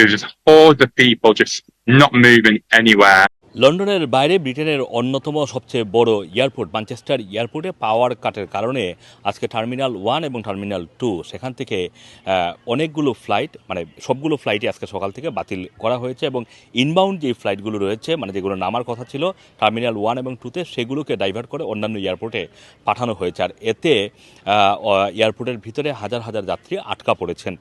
There was just hordes of people just not moving anywhere. লন্ডনের বাইরে ব্রিটেনের অন্যতম সবচেয়ে বড় এয়ারপোর্ট, ম্যানচেস্টার এয়ারপোর্টে পাওয়ার কাটের কারণে আজকে টার্মিনাল ওয়ান এবং টার্মিনাল টু, সেখান থেকে অনেকগুলো ফ্লাইট মানে সবগুলো ফ্লাইটই আজকে সকাল থেকে বাতিল করা হয়েছে এবং ইনবাউন্ড যে ফ্লাইটগুলো রয়েছে মানে যেগুলো নামার কথা ছিল, টার্মিনাল ওয়ান এবং টুতে সেগুলোকে ডাইভার্ট করে অন্যান্য এয়ারপোর্টে পাঠানো হয়েছে। আর এতে এয়ারপোর্টের ভিতরে হাজার হাজার যাত্রী আটকা পড়েছেন।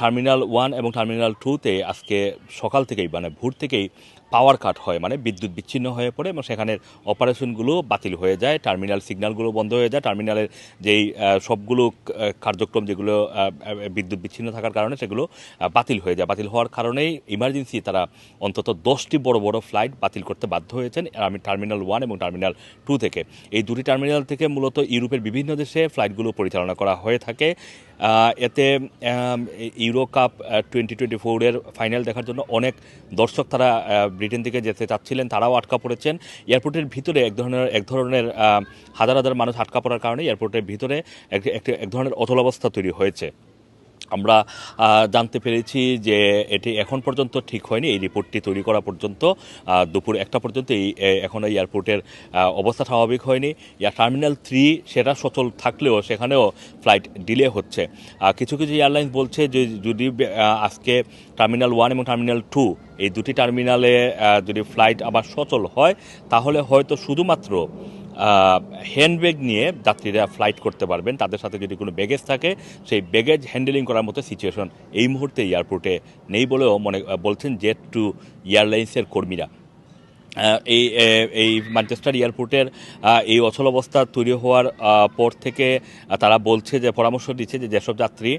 টার্মিনাল ওয়ান এবং টার্মিনাল টুতে আজকে সকাল থেকেই মানে ভোর থেকেই পাওয়ার কাট হয় মানে বিদ্যুৎ বিচ্ছিন্ন হয়ে পড়ে এবং সেখানের অপারেশনগুলো বাতিল হয়ে যায়, টার্মিনাল সিগন্যালগুলো বন্ধ হয়ে যায়, টার্মিনালের যেই সবগুলো কার্যক্রম যেগুলো বিদ্যুৎ বিচ্ছিন্ন থাকার কারণে সেগুলো বাতিল হয়ে যায়। বাতিল হওয়ার কারণেই ইমার্জেন্সি তারা অন্তত দশটি বড় বড় ফ্লাইট বাতিল করতে বাধ্য হয়েছেন, আমি টার্মিনাল ওয়ান এবং টার্মিনাল টু থেকে। এই দুটি টার্মিনাল থেকে মূলত ইউরোপের বিভিন্ন দেশে ফ্লাইটগুলো পরিচালনা করা হয়ে থাকে। এতে ইউরো কাপ টোয়েন্টি টোয়েন্টি ফোরের ফাইনাল দেখার জন্য অনেক দর্শক তারা ব্রিটেন থেকে যেতে চাচ্ছিলেন, তারাও আটকা পড়েছেন। এয়ারপোর্টের ভিতরে এক ধরনের এক ধরনের হাজার হাজার মানুষ আটকা পড়ার কারণে এয়ারপোর্টের ভিতরে এক ধরনের অচলাবস্থা তৈরি হয়েছে। আমরা জানতে পেরেছি যে এটি এখন পর্যন্ত ঠিক হয়নি। এই রিপোর্টটি তৈরি করা পর্যন্ত দুপুর একটা পর্যন্ত এই এখনও এয়ারপোর্টের অবস্থা স্বাভাবিক হয়নি। এয়ার টার্মিনাল থ্রি সেটা সচল থাকলেও সেখানেও ফ্লাইট ডিলে হচ্ছে। কিছু কিছু এয়ারলাইন্স বলছে যে যদি আজকে টার্মিনাল ওয়ান এবং টার্মিনাল টু এই দুটি টার্মিনালে যদি ফ্লাইট আবার সচল হয়, তাহলে হয়তো শুধুমাত্র হ্যান্ডব্যাগ নিয়ে যাত্রীরা ফ্লাইট করতে পারবেন। তাদের সাথে যদি কোনো ব্যাগেজ থাকে, সেই ব্যাগেজ হ্যান্ডেলিং করার মতো সিচুয়েশন এই মুহূর্তে এয়ারপোর্টে নেই বলেও মনে, বলছেন জেট টু এয়ারলাইন্সের কর্মীরা। এই এই ম্যানচেস্টার এয়ারপোর্টের এই অচল অবস্থা তৈরি হওয়ার পর থেকে তারা বলছে যে, পরামর্শ দিচ্ছে যে, যেসব যাত্রী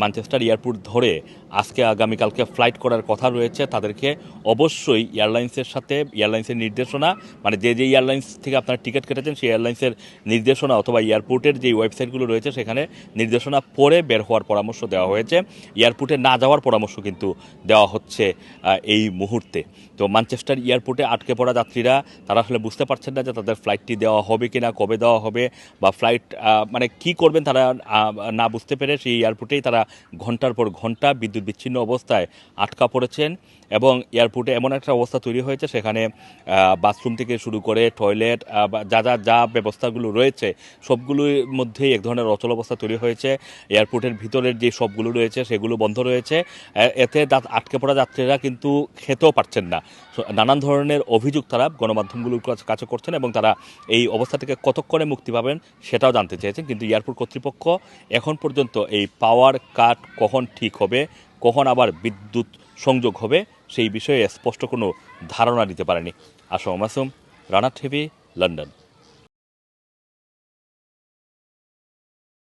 ম্যানচেস্টার এয়ারপোর্ট ধরে আজকে আগামীকালকে ফ্লাইট করার কথা রয়েছে, তাদেরকে অবশ্যই এয়ারলাইন্সের সাথে, এয়ারলাইন্সের নির্দেশনা মানে যে যে এয়ারলাইন্স থেকে আপনারা টিকিট কেটেছেন, সেই এয়ারলাইন্সের নির্দেশনা অথবা এয়ারপোর্টের যে ওয়েবসাইটগুলো রয়েছে, সেখানে নির্দেশনা পরে বের হওয়ার পরামর্শ দেওয়া হয়েছে। এয়ারপোর্টে না যাওয়ার পরামর্শ কিন্তু দেওয়া হচ্ছে এই মুহূর্তে। তো ম্যানচেস্টার এয়ারপোর্টে আটকে পড়া যাত্রীরা, তারা আসলে বুঝতে পারছেন না যে তাদের ফ্লাইটটি দেওয়া হবে কি না কবে দেওয়া হবে বা ফ্লাইট মানে কি করবেন তারা না বুঝতে পেরে সেই এয়ারপোর্টেই তারা ঘণ্টার পর ঘণ্টা বিদ্যুৎ বিচ্ছিন্ন অবস্থায় আটকা পড়েছেন এবং এয়ারপোর্টে এমন একটা অবস্থা তৈরি হয়েছে সেখানে বাথরুম থেকে শুরু করে টয়লেট যা যা যা ব্যবস্থাগুলো রয়েছে সবগুলোর মধ্যেই এক ধরনের অচল অবস্থা তৈরি হয়েছে। এয়ারপোর্টের ভিতরের যে সবগুলো রয়েছে সেগুলো বন্ধ রয়েছে। এতে আটকে পড়া যাত্রীরা কিন্তু খেতেও পারছেন না। নানান ধরনের অভিযোগ তারা গণমাধ্যমগুলোর কাছে করছেন এবং তারা এই অবস্থা থেকে কতক্ষণে মুক্তি পাবেন সেটাও জানতে চেয়েছেন। কিন্তু এয়ারপোর্ট কর্তৃপক্ষ এখন পর্যন্ত এই পাওয়ার কাট কখন ঠিক হবে, কখন আবার বিদ্যুৎ সংযোগ হবে, সেই বিষয়ে স্পষ্ট কোনো ধারণা দিতে পারেনি। Assam Masum, Rana TV, London.